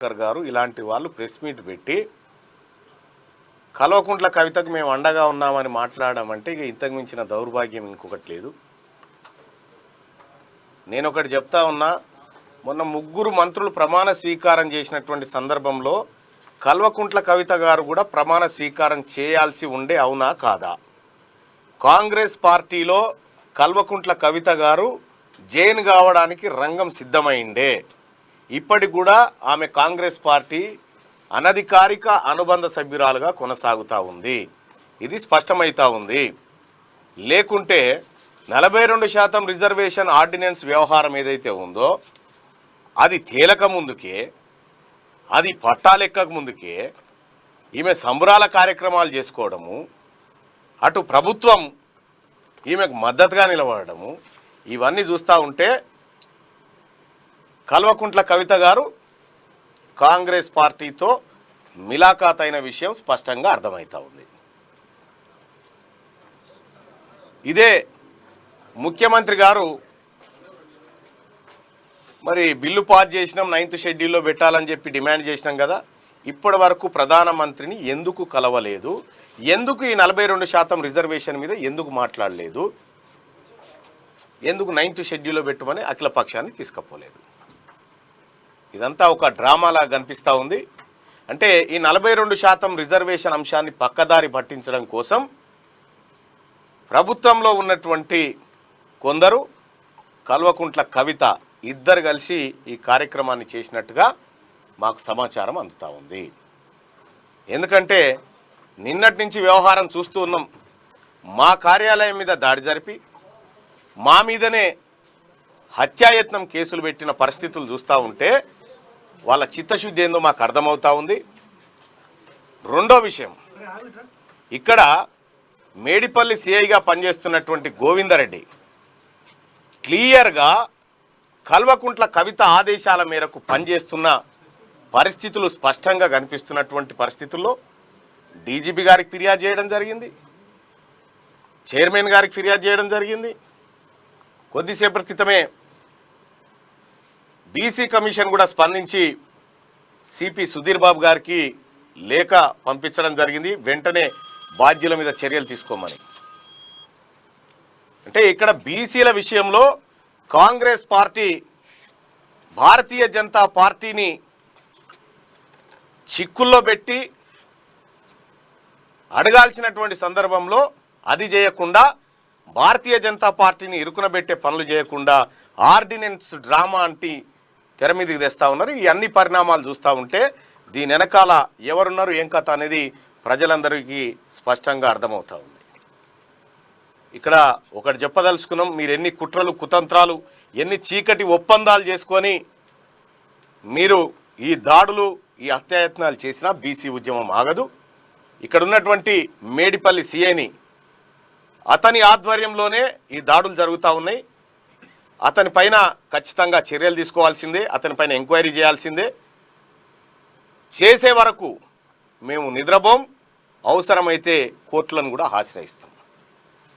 శంకర్ గారు ఇలాంటి వాళ్ళు ప్రెస్ మీట్ పెట్టి కల్వకుంట్ల కవితకు మేము అండగా ఉన్నామని మాట్లాడడం అంటే ఇక ఇంతకు మించిన దౌర్భాగ్యం ఇంకొకటి లేదు. నేను ఒకటి చెప్తా ఉన్నా మొన్న ముగ్గురు మంత్రులు ప్రమాణ స్వీకారం చేసినటువంటి సందర్భంలో కల్వకుంట్ల కవిత గారు కూడా ప్రమాణ స్వీకారం చేయాల్సి ఉండే అవునా కాదా? కాంగ్రెస్ పార్టీలో కల్వకుంట్ల కవిత గారు జైన్ కావడానికి రంగం సిద్ధమైండే ఇప్పటికి కూడా ఆమె కాంగ్రెస్ పార్టీ అనధికారిక అనుబంధ సభ్యురాలుగా కొనసాగుతూ ఉంది. ఇది స్పష్టమవుతా ఉంది. లేకుంటే నలభై రెండు శాతం రిజర్వేషన్ ఆర్డినెన్స్ వ్యవహారం ఏదైతే ఉందో అది తేలక ముందుకే అది పట్టాలెక్కక ముందుకే ఈమె సంబరాల కార్యక్రమాలు చేసుకోవడము అటు ప్రభుత్వం ఈమెకు మద్దతుగా నిలబడము ఇవన్నీ చూస్తూ ఉంటే కల్వకుంట్ల కవిత గారు కాంగ్రెస్ పార్టీతో మిలాఖాత్ అయిన విషయం స్పష్టంగా అర్థమవుతా ఉంది. ఇదే ముఖ్యమంత్రి గారు మరి బిల్లు పాస్ చేసినాం నైన్త్ షెడ్యూల్లో పెట్టాలని చెప్పి డిమాండ్ చేసినాం కదా ఇప్పటి వరకు ప్రధానమంత్రిని ఎందుకు కలవలేదు ఎందుకు ఈ నలభై రెండు శాతం రిజర్వేషన్ మీద ఎందుకు మాట్లాడలేదు ఎందుకు నైన్త్ షెడ్యూల్లో పెట్టమని అఖిల పక్షాన్ని తీసుకపోలేదు. ఇదంతా ఒక డ్రామాలా కనిపిస్తూ ఉంది. అంటే ఈ నలభై రెండు శాతం రిజర్వేషన్ అంశాన్ని పక్కదారి పట్టించడం కోసం ప్రభుత్వంలో ఉన్నటువంటి కొందరు కల్వకుంట్ల కవిత ఇద్దరు కలిసి ఈ కార్యక్రమాన్ని చేసినట్టుగా మాకు సమాచారం అందుతూ ఉంది. ఎందుకంటే నిన్నటి నుంచి వ్యవహారం చూస్తూ ఉన్నాం. మా కార్యాలయం మీద దాడి జరిపి మా మీదనే హత్యాయత్నం కేసులు పెట్టిన పరిస్థితులు చూస్తూ ఉంటే వాళ్ళ చిత్తశుద్ధి ఏందో మాకు అర్థమవుతా ఉంది. రెండో విషయం. ఇక్కడ మేడిపల్లి సిఐగా పనిచేస్తున్నటువంటి గోవిందరెడ్డి క్లియర్గా కల్వకుంట్ల కవిత ఆదేశాల మేరకు పనిచేస్తున్న పరిస్థితులు స్పష్టంగా కనిపిస్తున్నటువంటి పరిస్థితుల్లో డీజీపీ గారికి ఫిర్యాదు చేయడం జరిగింది. చైర్మన్ గారికి ఫిర్యాదు చేయడం జరిగింది. కొద్దిసేపటి క్రితమే బీసీ కమిషన్ కూడా స్పందించి సిపి సుధీర్ బాబు గారికి లేఖ పంపించడం జరిగింది. వెంటనే బాధ్యుల మీద చర్యలు తీసుకోమని. అంటే ఇక్కడ బీసీల విషయంలో కాంగ్రెస్ పార్టీ భారతీయ జనతా పార్టీని చిక్కుల్లో పెట్టి అడగాల్సినటువంటి సందర్భంలో అది చేయకుండా భారతీయ జనతా పార్టీని ఇరుకునబెట్టే పనులు చేయకుండా ఆర్డినెన్స్ డ్రామా అంటే తెర మీదకి తెస్తా ఉన్నారు. ఈ అన్ని పరిణామాలు చూస్తూ ఉంటే దీని వెనకాల ఎవరున్నారు ఏం కథ అనేది ప్రజలందరికీ స్పష్టంగా అర్థమవుతూ ఉంది. ఇక్కడ ఒకటి చెప్పదలుచుకున్నాం మీరు ఎన్ని కుట్రలు కుతంత్రాలు ఎన్ని చీకటి ఒప్పందాలు చేసుకొని మీరు ఈ దాడులు ఈ హత్యాయత్నాలు చేసినా బీసీ ఉద్యమం ఆగదు. ఇక్కడ ఉన్నటువంటి మేడిపల్లి సీఏని అతని ఆధ్వర్యంలోనే ఈ దాడులు జరుగుతూ ఉన్నాయి. అతని పైన ఖచ్చితంగా చర్యలు తీసుకోవాల్సిందే అతని పైన ఎంక్వైరీ చేయాల్సిందే. చేసే వరకు మేము నిద్రపోం అవసరమైతే కోర్టులను కూడా ఆశ్రయిస్తాం